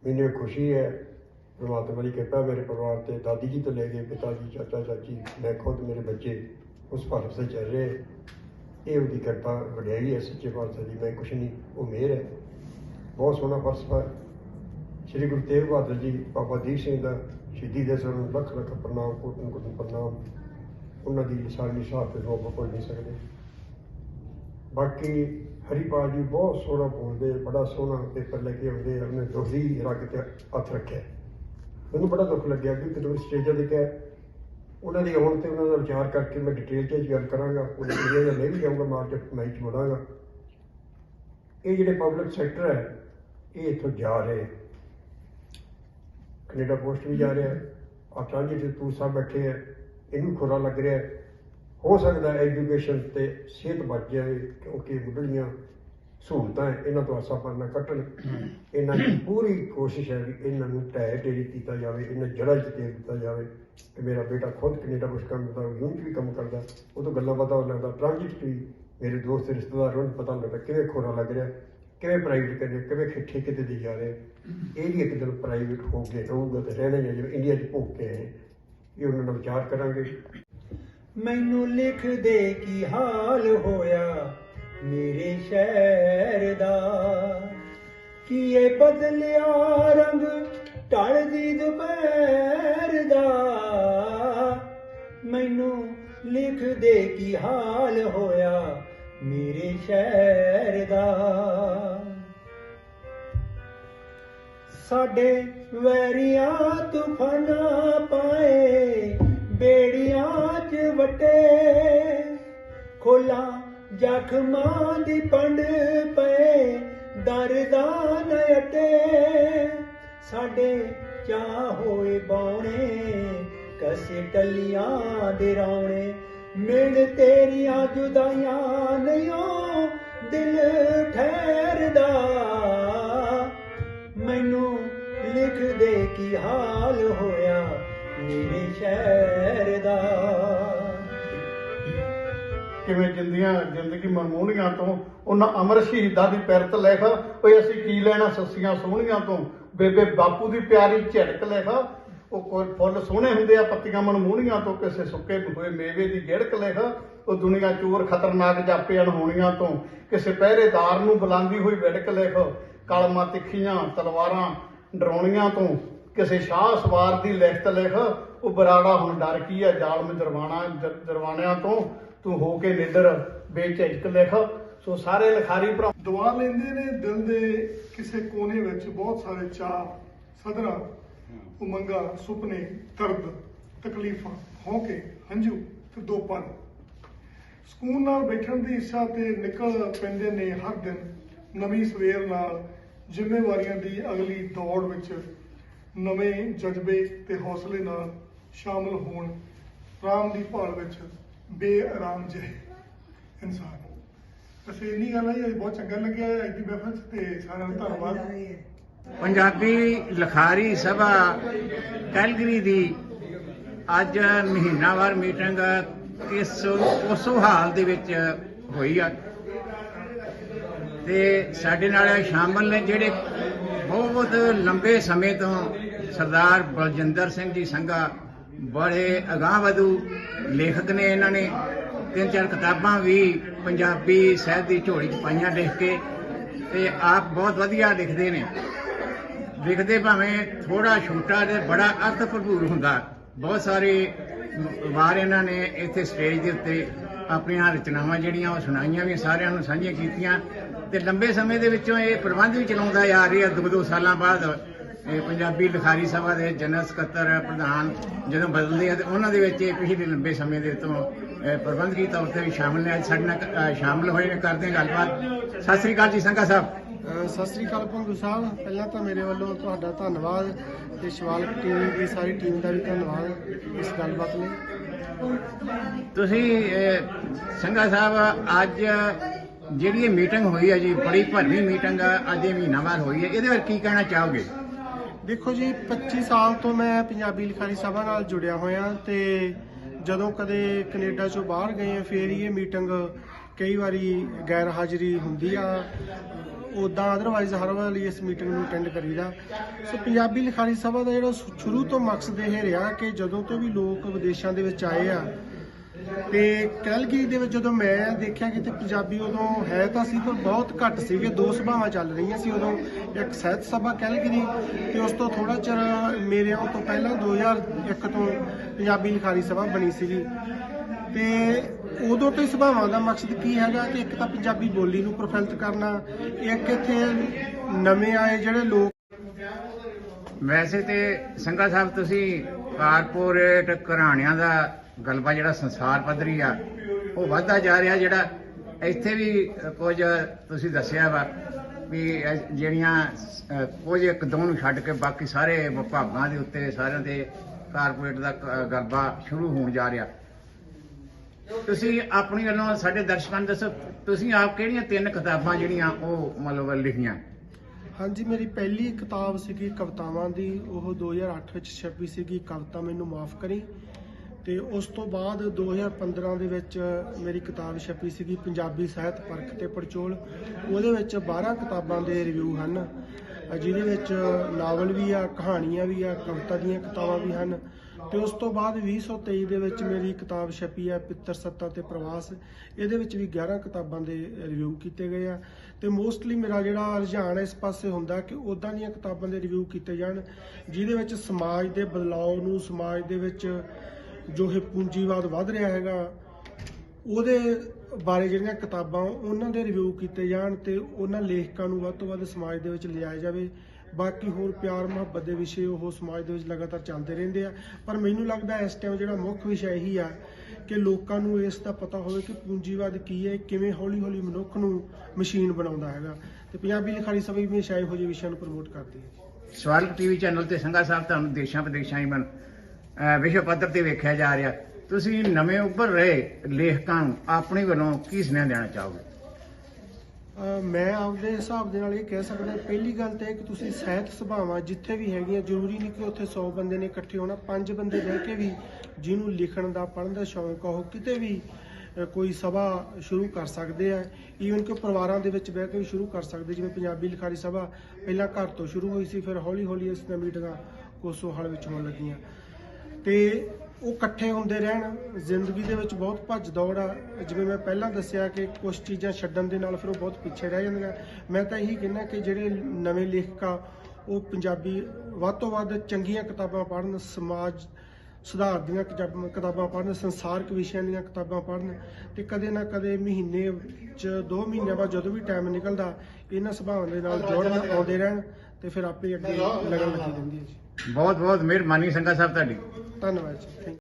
ਮੈਨੂੰ ਖੁਸ਼ੀ ਹੈ ਪਰਮਾਤਮਾ ਦੀ ਕਿਰਪਾ ਮੇਰੇ ਪਰਿਵਾਰ ਤੇ, ਦਾਦੀ ਜੀ ਤੋਂ ਲੈ ਕੇ ਪਿਤਾ ਜੀ, ਚਾਚਾ, ਚਾਚੀ, ਮੈਂ ਖੁਦ, ਮੇਰੇ ਬੱਚੇ ਉਸ ਭਾਰਤ ਸੇ ਚੱਲ ਰਹੇ ਇਹ ਉਹਦੀ ਕਿਰਪਾ ਵਡਿਆਈ ਹੈ ਸੱਚੇ ਪਾਤਸ਼ਾਹ ਦੀ, ਮੈਂ ਕੁਛ ਨਹੀਂ, ਉਹ ਮਿਹਰ ਹੈ। ਬਹੁਤ ਸੋਹਣਾ ਫਲਸਫਾ ਹੈ। ਸ਼੍ਰੀ ਗੁਰੂ ਤੇਗ ਬਹਾਦਰ ਜੀ, ਬਾਬਾ ਦੀਪ ਸਿੰਘ ਦਾ ਸ਼ਹੀਦੀ ਦੇ ਨੂੰ ਲੱਖ ਲੱਖ ਪ੍ਰਣਾਮ ਕੋਟਨ ਕੋਟਨ ਪ੍ਰਣਾਮ। ਉਹਨਾਂ ਦੀ ਸਾਰੀ ਹਿਸਾਬ ਤੇ ਆਪਾਂ ਭੁੱਲ ਨਹੀਂ ਸਕਦੇ। ਬਾਕੀ ਹਰੀਪਾਲ ਜੀ ਬਹੁਤ ਸੋਹਣਾ ਬੋਲਦੇ, ਬੜਾ ਸੋਹਣਾ ਪੇਪਰ ਲੈ ਕੇ ਆਉਂਦੇ ਆ ਉਹਨੇ ਦੋਹਰੀ ਰੱਖ ਤੇ ਹੱਥ ਰੱਖਿਆ। ਮੈਨੂੰ ਬੜਾ ਦੁੱਖ ਲੱਗਿਆ ਕਿ ਜਦੋਂ ਸਟੇਜਾਂ ਦੇ ਕਿਹਾ ਉਹਨਾਂ ਦੀ ਆਉਣ ਤੇ ਉਹਨਾਂ ਦਾ ਵਿਚਾਰ ਕਰਕੇ ਮੈਂ ਡਿਟੇਲ ਤੇ ਗੱਲ ਕਰਾਂਗਾ ਉਹਨਾਂ ਦੀ ਮੈਂ ਵੀ ਜਾਊਂਗਾ ਮਾਰਕੀਟ ਮੈਚ ਮੁੜਾਂਗਾ। ਇਹ ਜਿਹੜੇ ਪਬਲਿਕ ਸੈਕਟਰ ਹੈ, ਇਹ ਇੱਥੋਂ ਜਾ ਰਹੇ ਕੈਨੇਡਾ ਪੋਸਟ ਵੀ ਜਾ ਰਿਹਾ ਆ ਟ੍ਰਾਂਜਿਟ ਟੂਰ ਸਾਹਿਬ ਬੈਠੇ ਹੈ, ਇਹਨੂੰ ਖੁਰਾ ਲੱਗ ਰਿਹਾ ਹੋ। ਸਕਦਾ ਐਜੂਕੇਸ਼ਨ ਤੇ ਸਿਹਤ ਬਚ ਜਾਵੇ ਕਿਉਂਕਿ ਮੁੱਢਲੀਆਂ ਸਹੂਲਤਾਂ ਇਹਨਾਂ ਤੋਂ ਆਸਾ ਪਾਣਾ ਕੱਟਣ ਇਹਨਾਂ ਦੀ ਪੂਰੀ ਕੋਸ਼ਿਸ਼ ਹੈ ਵੀ ਇਹਨਾਂ ਨੂੰ ਢਹਿ ਢੇਰੀ ਕੀਤਾ ਜਾਵੇ, ਇਹਨਾਂ ਜੜ੍ਹਾਂ 'ਚ ਤੇਲ ਦਿੱਤਾ ਜਾਵੇ ਤੇ ਮੇਰਾ ਬੇਟਾ ਖੁਦ ਕੈਨੇਡਾ ਕੁਛ ਕੰਮ ਕਰਦਾ ਵੀ ਕੰਮ ਕਰਦਾ। ਉਹ ਤੋਂ ਗੱਲਾਂ ਪਤਾ ਲੱਗਦਾ ਟ੍ਰਾਂਜਿਟ ਵੀ ਮੇਰੇ ਦੋਸਤ, ਰਿਸ਼ਤੇਦਾਰ ਨੂੰ ਪਤਾ ਲੱਗਦਾ ਕਿਵੇਂ ਖੋਰਾ ਲੱਗ ਰਿਹਾ, ਕਿਵੇਂ ਪ੍ਰਾਈਵੇਟ ਕਰੇ ਕਿਵੇਂ ਠੇ- ਠੇਕੇ ਤੇ ਦੇ ਜਾ ਰਹੇ। ਇਹ ਵੀ ਇੱਕ ਦਿਨ ਪ੍ਰਾਈਵੇਟ ਹੋ ਕੇ ਰਹੂਗਾ ਤੇ ਰਹਿਣਾ ਹੀ ਜਿਵੇਂ ਇੰਡੀਆ 'ਚ ਭੋਗ ਕੇ ਆਏ ਇਹ ਉਹਨਾਂ ਨਾਲ ਵਿਚਾਰ ਕਰਾਂਗੇ। ਮੈਨੂੰ ਲਿਖ ਦੇ ਕੀ ਹਾਲ ਹੋਇਆ। ਮੇਰੇ ਸ਼ਹਿਰ ਦਾ। ਕੀ ਬਦਲਿਆ ਰੰਗ ਢਲਦੀ ਦੁਪਹਿਰ ਦਾ। ਮੈਨੂੰ ਲਿਖ ਦੇ ਕੀ ਹਾਲ ਹੋਇਆ ਮੇਰੇ ਸ਼ਹਿਰ ਦਾ। ਸਾਡੇ ਵੈਰੀਆਂ ਤੂਫਾਨਾਂ ਪਾਏ, ਬੇੜੀਆਂ ਚ ਵਟੇ, ਖੋਲਾ ਜ਼ਖਮਾਂ ਦੀ ਪੰਡ ਪਏ, ਦਰਦਾ ਨ ਅਟੇ। ਸਾਡੇ ਚਾਹ ਹੋਏ ਬੌਣੇ ਕਸੇ ਟੱਲੀਆਂ ਦੇ ਰੌਣੇ ਮਿਲ ਤੇਰੀਆਂ ਜੁਦਾਈਆਂ ਨਹੀਂ ਦਿਲ ਠਹਿਰਦਾ। ਮੈਨੂੰ ਲਿਖ ਦੇ ਕੀ ਹਾਲ ਹੋਇਆ ਮੇਰੇ ਸ਼ਹਿਰ ਦਾ। ਕਿਵੇਂ ਜਿੰਦੀਆਂ ਜ਼ਿੰਦਗੀ ਮਨਮੋਹਣੀਆਂ ਤੋਂ, ਉਹਨਾਂ ਅਮਰ ਸ਼ਹੀਦਾਂ ਦੀ ਪਿਰਤ ਲਿਖ, ਓਏ ਅਸੀਂ ਕੀ ਲੈਣਾ ਸੱਸੀਆਂ ਸੋਹਣੀਆਂ ਤੋਂ? ਬੇਬੇ ਬਾਪੂ ਦੀ ਪਿਆਰੀ ਝੜਕ ਲਿਖ, ਉਹ ਕੋਈ ਫੁੱਲ ਸੋਹਣੇ ਹੁੰਦੇ ਆ, ਪੱਤੀਆਂ ਮਨਮੋਹਣੀਆਂ ਤੋਂ, ਕਿਸੇ ਸੁੱਕੇ ਹੋਏ ਮੇਵੇ ਦੀ ਗਿੜਕ ਲਿਖ, ਉਹ ਦੁਨੀਆ ਚੋਰ ਖਤਰਨਾਕ ਜਾਪੇ ਅਣਹੋਣੀਆਂ ਤੋਂ, ਕਿਸੇ ਪਹਿਰੇਦਾਰ ਨੂੰ ਬੁਲਾਉਂਦੀ ਹੋਈ ਵਿੜਕ ਲਿਖ, ਕਲਮਾਂ ਤਿੱਖੀਆਂ, ਤਲਵਾਰਾਂ ਡਰਾਉਣੀਆਂ ਤੋਂ, ਕਿਸੇ ਸ਼ਾਹ ਸਵਾਰ ਦੀ ਲਿਖਤ ਲਿਖ, ਉਹ ਬਰਾੜਾ ਹੁਣ ਡਰ ਕੀ ਆ, ਜ਼ਾਲਮ ਜਰਵਾਣਾ ਜਰਵਾਣਿਆਂ ਤੋਂ ਤੂੰ ਹੋ ਕੇ ਨਿਡਰ ਬੇਝਿਜਕ ਲਿਖ। ਸੋ ਸਾਰੇ ਲਿਖਾਰੀ ਭਰਾ ਦੁਆ ਲੈਂਦੇ ਨੇ ਦਿਲ ਦੇ ਕਿਸੇ ਕੋਨੇ ਵਿੱਚ ਬਹੁਤ ਸਾਰੇ ਚਾਹ ਸਦਰਾਂ, ਉਮੰਗਾਂ, ਸੁਪਨੇ, ਦਰਦ, ਤਕਲੀਫਾਂ ਹੌਕੇ ਹੰਝੂ ਤੇ ਦੋਪਨ। ਸਕੂਨ ਨਾਲ ਬੈਠਣ ਦੀ ਇੱਛਾ ਤੇ ਨਿਕਲ ਪੈਂਦੇ ਨੇ ਹਰ ਦਿਨ ਨਵੀਂ ਸਵੇਰ ਨਾਲ ਜ਼ਿੰਮੇਵਾਰੀਆਂ ਦੀ ਅਗਲੀ ਦੌੜ ਵਿੱਚ ਨਵੇਂ ਜਜ਼ਬੇ ਤੇ ਹੌਸਲੇ ਨਾਲ ਸ਼ਾਮਲ ਹੋਣ, ਰਾਮ ਦੀ ਭਾਲ ਵਿੱਚ ਬੇਆਰਾਮ ਜਿਹੇ ਇਨਸਾਨ ਅਸੀਂ ਇੰਨੀ ਗੱਲ ਹੈ ਬਹੁਤ ਚੰਗਾ ਲੱਗਿਆ ਹੈ ਅੱਜ ਤੇ ਸਾਰਿਆਂ ਦਾ ਧੰਨਵਾਦ। ਪੰਜਾਬੀ ਲਿਖਾਰੀ ਸਭਾ ਕੈਲਗਰੀ ਦੀ ਅੱਜ ਮਹੀਨਾਵਾਰ ਮੀਟਿੰਗ ਇਸ ਉਸ ਹਾਲ ਦੇ ਵਿੱਚ ਹੋਈ ਆ। ਤੇ ਸਾਡੇ ਨਾਲ ਸ਼ਾਮਲ ਨੇ ਜਿਹੜੇ ਬਹੁਤ ਲੰਬੇ ਸਮੇਂ ਤੋਂ ਸਰਦਾਰ ਬਲਜਿੰਦਰ ਸਿੰਘ ਜੀ ਸੰਘਾ ਬੜੇ ਅਗਾਂਹਵਧੂ ਲੇਖਕ ਨੇ ਇਹਨਾਂ ਨੇ ਤਿੰਨ ਚਾਰ ਕਿਤਾਬਾਂ ਵੀ ਪੰਜਾਬੀ ਸਾਹਿਤ ਦੀ ਝੋਲੀ 'ਚ ਪਾਈਆਂ ਲਿਖ ਕੇ ਤੇ ਆਪ ਬਹੁਤ ਵਧੀਆ ਲਿਖਦੇ ਨੇ। ਲਿਖਦੇ ਭਾਵੇਂ ਥੋੜਾ ਛੋਟਾ ਤੇ ਬੜਾ ਅਰਥ ਭਰਪੂਰ ਹੁੰਦਾ। ਬਹੁਤ ਸਾਰੇ ਵਾਰ ਇਹਨਾਂ ਨੇ ਇੱਥੇ ਸਟੇਜ ਦੇ ਉੱਤੇ ਆਪਣੀਆਂ ਰਚਨਾਵਾਂ ਜਿਹੜੀਆਂ ਉਹ ਸੁਣਾਈਆਂ ਵੀ, ਸਾਰਿਆਂ ਨੂੰ ਸਾਂਝੀਆਂ ਕੀਤੀਆਂ। ਤੇ ਲੰਬੇ ਸਮੇਂ ਦੇ ਵਿੱਚੋਂ ਇਹ ਪ੍ਰਬੰਧ ਵੀ ਚਲਾਉਂਦਾ ਆ ਰਿਹਾ। ਦੋ ਦੋ ਸਾਲਾਂ ਬਾਅਦ ਇਹ ਪੰਜਾਬੀ ਲਿਖਾਰੀ ਸਭਾ ਦੇ ਜਨਰਲ ਸਕੱਤਰ ਪ੍ਰਧਾਨ ਜਦੋਂ ਬਦਲਦੇ ਆ ਤੇ ਉਹਨਾਂ ਦੇ ਵਿੱਚ ਇਹ ਪਿਛਲੇ ਲੰਬੇ ਸਮੇਂ ਦੇ ਤੋਂ ਪ੍ਰਬੰਧਕੀ ਤੌਰ ਤੇ ਵੀ ਸ਼ਾਮਲ ਨੇ। ਅੱਜ ਸਾਡੇ ਨਾਲ ਸ਼ਾਮਲ ਹੋਏ ਨੇ ਕਰਦੇ ਗੱਲਬਾਤ। ਸਤਿ ਸ੍ਰੀ ਅਕਾਲ ਜੀ ਸੰਘਾ ਸਾਹਿਬ। ਸਤਿ ਸ੍ਰੀ ਅਕਾਲ ਭੰਗੂ ਸਾਹਿਬ। ਪਹਿਲਾਂ ਤਾਂ ਮੇਰੇ ਵੱਲੋਂ ਤੁਹਾਡਾ ਧੰਨਵਾਦ ਤੇ ਸ਼ਿਵਾਲਕ ਟੀਮ ਦੀ ਸਾਰੀ ਟੀਮ ਦਾ ਵੀ ਧੰਨਵਾਦ ਇਸ ਗੱਲਬਾਤ ਲਈ। ਤੁਸੀਂ ਸੰਘਾ ਸਾਹਿਬ ਅੱਜ ਜਿਹੜੀ ਇਹ ਮੀਟਿੰਗ ਹੋਈ ਹੈ ਜੀ ਬੜੀ ਭਰਵੀਂ ਮੀਟਿੰਗ ਆ ਅੱਜ ਇਹ ਮਹੀਨਾ ਬਾਅਦ ਹੋਈ ਹੈ। ਇਹਦੇ ਬਾਰੇ ਕੀ ਕਹਿਣਾ ਚਾਹੋਗੇ? ਦੇਖੋ ਜੀ 25 ਸਾਲ ਤੋਂ ਮੈਂ ਪੰਜਾਬੀ ਲਿਖਾਰੀ ਸਭਾ ਨਾਲ ਜੁੜਿਆ ਹੋਇਆ ਤੇ ਜਦੋਂ ਕਦੇ ਕੈਨੇਡਾ ਚੋਂ ਬਾਹਰ ਗਏ ਆ ਫੇਰ ਹੀ ਇਹ ਮੀਟਿੰਗ ਕਈ ਵਾਰੀ ਗੈਰ ਹਾਜ਼ਰੀ ਹੁੰਦੀ ਆ। ਉਦਾਂ ਅਦਰਵਾਈਜ਼ ਹਰ ਵਾਰੀ ਇਸ ਮੀਟਿੰਗ ਨੂੰ ਅਟੈਂਡ ਕਰੀਦਾ। ਸੋ ਪੰਜਾਬੀ ਲਿਖਾਰੀ ਸਭਾ ਦਾ ਜਿਹੜਾ ਸ਼ੁਰੂ ਤੋਂ ਮਕਸਦ ਇਹ ਰਿਹਾ ਕਿ ਜਦੋਂ ਤੋਂ ਵੀ ਲੋਕ ਵਿਦੇਸ਼ਾਂ ਦੇ ਵਿੱਚ ਆਏ ਆ ਤੇ ਕੈਲਗਰੀ ਦੇ ਵਿੱਚ ਜਦੋਂ ਮੈਂ ਦੇਖਿਆ ਕਿ ਤੇ ਪੰਜਾਬੀ ਉਦੋਂ ਹੈ ਤਾਂ ਸੀ, ਪਰ ਬਹੁਤ ਘੱਟ ਸੀਗੇ। ਦੋ ਸਭਾਵਾਂ ਚੱਲ ਰਹੀਆਂ ਸੀ। ਉਦੋਂ ਇੱਕ ਸਾਹਿਤ ਸਭਾ ਕੈਲਗਰੀ ਤੇ ਉਸ ਤੋਂ ਥੋੜਾ ਚਿਰ ਮੇਰੇ ਤੋਂ ਪਹਿਲਾਂ 2001 ਤੋਂ ਪੰਜਾਬੀ ਲਿਖਾਰੀ ਸਭਾ ਬਣੀ ਸੀਗੀ ਤੇ ਉਦੋਂ ਤੋਂ ਸਭਾਵਾਂ ਦਾ ਮਕਸਦ ਕੀ ਹੈਗਾ ਕਿ ਇੱਕ ਤਾਂ ਪੰਜਾਬੀ ਬੋਲੀ ਨੂੰ ਪ੍ਰਫੁੱਲਤ ਕਰਨਾ, ਇੱਕ ਇੱਥੇ ਨਵੇਂ ਆਏ ਜਿਹੜੇ ਲੋਕ ਵੈਸੇ ਤੇ ਸੰਘਾ ਸਾਹਿਬ, ਤੁਸੀਂ ਕਾਰਪੋਰੇਟ ਘਰਾਣਿਆਂ ਦਾ ਗਲਬਾ ਜਿਹੜਾ ਸੰਸਾਰ ਪੱਧਰੀ ਆ ਉਹ ਵੱਧਦਾ ਜਾ ਰਿਹਾ ਜਿਹੜਾ ਇੱਥੇ ਵੀ ਅ, ਕੁਝ ਤੁਸੀਂ ਦੱਸਿਆ ਵਾ ਵੀ ਜਿਹੜੀਆਂ ਕੁਝ ਇੱਕ ਦੋ ਨੂੰ ਛੱਡ ਕੇ ਬਾਕੀ ਸਾਰੇ ਵਿਭਾਗਾਂ ਦੇ ਉੱਤੇ ਸਾਰਿਆਂ ਦੇ ਕਾਰਪੋਰੇਟ ਦਾ ਕ- ਗਲਬਾ ਸ਼ੁਰੂ ਹੋਣ ਜਾ ਰਿਹਾ। ਤੁਸੀਂ ਆਪਣੀ ਵੱਲੋਂ ਸਾਡੇ ਦਰਸ਼ਕਾਂ ਨੂੰ ਦੱਸੋ ਤੁਸੀਂ ਆਪ ਕਿਹੜੀਆਂ ਤਿੰਨ ਕਿਤਾਬਾਂ ਜਿਹੜੀਆਂ ਉਹ ਮਤਲਬ ਲਿਖੀਆਂ? ਹਾਂਜੀ ਮੇਰੀ ਪਹਿਲੀ ਕਿਤਾਬ ਸੀਗੀ ਕਵਿਤਾਵਾਂ ਦੀ ਉਹ 2008 ਵਿੱਚ ਛਪੀ ਸੀਗੀ ਕਵਿਤਾ ਮੈਨੂੰ ਮਾਫ ਕਰੀ। ਤੇ ਉਸ ਤੋਂ ਬਾਅਦ 2015 ਦੇ ਵਿੱਚ ਮੇਰੀ ਕਿਤਾਬ ਛਪੀ ਸੀਗੀ ਪੰਜਾਬੀ ਸਾਹਿਤ ਪਰਖ ਤੇ ਪੜਚੋਲ। ਉਹਦੇ ਵਿੱਚ 12 ਕਿਤਾਬਾਂ ਦੇ ਰਿਵਿਊ ਹਨ। ਜਿਹਦੇ ਵਿੱਚ ਨਾਵਲ ਵੀ ਆ, ਕਹਾਣੀਆਂ ਵੀ ਆ, ਕਵਿਤਾ ਦੀਆਂ ਕਿਤਾਬਾਂ ਵੀ ਹਨ। ਤੇ ਉਸ ਤੋਂ ਬਾਅਦ 2023 ਦੇ ਵਿੱਚ ਮੇਰੀ ਕਿਤਾਬ ਛਪੀ ਆ, ਪਿੱਤਰ ਸੱਤਾ ਤੇ ਪ੍ਰਵਾਸ। ਇਹਦੇ ਵਿੱਚ ਵੀ 11 ਕਿਤਾਬਾਂ ਦੇ ਰਿਵਿਊ ਕੀਤੇ ਗਏ ਆ। ਤੇ ਮੋਸਟਲੀ ਮੇਰਾ ਜਿਹੜਾ ਰੁਝਾਨ ਇਸ ਪਾਸੇ ਹੁੰਦਾ ਕਿ ਉਦਾਂ ਦੀਆਂ ਕਿਤਾਬਾਂ ਦੇ ਰਿਵਿਊ ਕੀਤੇ ਜਾਣ, ਜਿਹਦੇ ਵਿੱਚ ਸਮਾਜ ਦੇ ਬਦਲਾਅ ਨੂੰ, ਸਮਾਜ ਦੇ ਵਿੱਚ ਜੋ ਇਹ ਪੂੰਜੀਵਾਦ ਵੱਧ ਰਿਹਾ ਹੈਗਾ, ਉਹਦੇ ਬਾਰੇ ਜਿਹੜੀਆਂ ਕਿਤਾਬਾਂ ਉਹਨਾਂ ਦੇ ਰਿਵਿਊ ਕੀਤੇ ਜਾਣ ਤੇ ਉਹਨਾਂ ਲੇਖਕਾਂ ਨੂੰ ਵੱਧ ਤੋਂ ਵੱਧ ਸਮਾਜ ਦੇ ਵਿੱਚ ਲਿਆਇਆ ਜਾਵੇ। ਬਾਕੀ ਹੋਰ ਪਿਆਰ ਮੁਹੱਬਤ ਦੇ ਵਿਸ਼ੇ ਉਹ ਸਮਾਜ ਦੇ ਵਿੱਚ ਲਗਾਤਾਰ ਚੱਲਦੇ ਰਹਿੰਦੇ ਆ। ਪਰ ਮੈਨੂੰ ਲੱਗਦਾ ਇਸ ਟਾਈਮ ਜਿਹੜਾ ਮੁੱਖ ਵਿਸ਼ਾ ਇਹੀ ਆ ਕਿ ਲੋਕਾਂ ਨੂੰ ਇਸ ਦਾ ਪਤਾ ਹੋਵੇ ਕਿ ਪੂੰਜੀਵਾਦ ਕੀ ਹੈ, ਕਿਵੇਂ ਹੌਲੀ ਹੌਲੀ ਮਨੁੱਖ ਨੂੰ ਮਸ਼ੀਨ ਬਣਾਉਂਦਾ ਹੈਗਾ। ਤੇ ਪੰਜਾਬੀ ਲਿਖਾਰੀ ਸਭਾ ਹਮੇਸ਼ਾ ਇਹੋ ਜਿਹੇ ਵਿਸ਼ਿਆਂ ਨੂੰ ਪ੍ਰਮੋਟ ਕਰਦੀ ਹੈ। ਸਵਾਰਗ ਟੀਵੀ ਚੈਨਲ ਤੇ ਸੰਗਾ ਸਾਹਿਬ ਤੁਹਾਨੂੰ ਦੇਸ਼ਾਂ ਵਿਦੇਸ਼ਾਂ ਹੀ ਬਣ ਵਿਸ਼ਵ ਪੱਧਰ ਤੇ ਵੇਖਿਆ ਜਾ ਰਿਹਾ। ਤੁਸੀਂ ਨਵੇਂ ਉੱਭਰ ਰਹੇ ਲੇਖਕਾਂ ਨੂੰ ਆਪਣੇ ਵੱਲੋਂ ਕੀ ਸੁਨੇਹਾ ਦੇਣਾ ਚਾਹੋਗੇ? ਮੈਂ ਆਪਦੇ ਹਿਸਾਬ ਦੇ ਨਾਲ ਇਹ ਕਹਿ ਸਕਦਾ, ਪਹਿਲੀ ਗੱਲ ਤਾਂ ਇਹ ਕਿ ਤੁਸੀਂ ਸਹਿਤ ਸਭਾਵਾਂ ਜਿੱਥੇ ਵੀ ਹੈਗੀਆਂ, ਜ਼ਰੂਰੀ ਨਹੀਂ ਕਿ ਉੱਥੇ 100 ਬੰਦੇ ਨੇ ਇਕੱਠੇ ਹੋਣਾ, ਪੰਜ ਬੰਦੇ ਬਹਿ ਕੇ ਵੀ ਜਿਹਨੂੰ ਲਿਖਣ ਦਾ, ਪੜ੍ਹਨ ਦਾ ਸ਼ੌਂਕ ਆ, ਉਹ ਕਿਤੇ ਵੀ ਕੋਈ ਸਭਾ ਸ਼ੁਰੂ ਕਰ ਸਕਦੇ ਆ। ਈਵਨ ਕਿ ਪਰਿਵਾਰਾਂ ਦੇ ਵਿੱਚ ਬਹਿ ਕੇ ਵੀ ਸ਼ੁਰੂ ਕਰ ਸਕਦੇ, ਜਿਵੇਂ ਪੰਜਾਬੀ ਲਿਖਾਰੀ ਸਭਾ ਪਹਿਲਾਂ ਘਰ ਤੋਂ ਸ਼ੁਰੂ ਹੋਈ ਸੀ, ਫਿਰ ਹੌਲੀ ਹੌਲੀ ਇਸ ਦੀਆਂ ਮੀਟਿੰਗਾਂ ਕੋਸੋ ਹਲ ਵਿੱਚ ਹੋਣ ਲੱਗੀਆਂ। ਤੇ ਉਹ ਇਕੱਠੇ ਹੁੰਦੇ ਰਹਿਣ। ਜ਼ਿੰਦਗੀ ਦੇ ਵਿੱਚ ਬਹੁਤ ਭੱਜ ਦੌੜ ਆ। ਜਿਵੇਂ ਮੈਂ ਪਹਿਲਾਂ ਦੱਸਿਆ ਕਿ ਕੁਝ ਚੀਜ਼ਾਂ ਛੱਡਣ ਦੇ ਨਾਲ ਫਿਰ ਉਹ ਬਹੁਤ ਪਿੱਛੇ ਰਹਿ ਜਾਂਦੀਆਂ। ਮੈਂ ਤਾਂ ਇਹੀ ਕਹਿੰਦਾ ਕਿ ਜਿਹੜੇ ਨਵੇਂ ਲੇਖਕ ਆ, ਉਹ ਪੰਜਾਬੀ ਵੱਧ ਤੋਂ ਵੱਧ ਚੰਗੀਆਂ ਕਿਤਾਬਾਂ ਪੜ੍ਹਨ, ਸਮਾਜ ਸੁਧਾਰ ਦੀਆਂ ਕਿਤਾਬਾਂ ਪੜ੍ਹਨ, ਸੰਸਾਰਕ ਵਿਸ਼ਿਆਂ ਦੀਆਂ ਕਿਤਾਬਾਂ ਪੜ੍ਹਨ ਤੇ ਕਦੇ ਨਾ ਕਦੇ ਮਹੀਨੇ ਚ ਦੋ ਮਹੀਨਿਆਂ ਬਾਅਦ ਜਦੋਂ ਵੀ ਟਾਈਮ ਨਿਕਲਦਾ, ਇਹਨਾਂ ਸੁਭਾਵਾਂ ਦੇ ਨਾਲ ਜੁੜਨ ਆਉਂਦੇ ਰਹਿਣ ਤੇ ਫਿਰ ਆਪੇ ਅੱਗੇ ਲਗਨ ਲੱਗੀ ਰਹਿੰਦੀ ਹੈ ਜੀ। ਬਹੁਤ ਬਹੁਤ ਮਿਹਰਬਾਨੀ ਸੰਗਾ ਸਾਹਿਬ ਤੁਹਾਡੀ। ਧੰਨਵਾਦ ਜੀ ਥੈਂਕ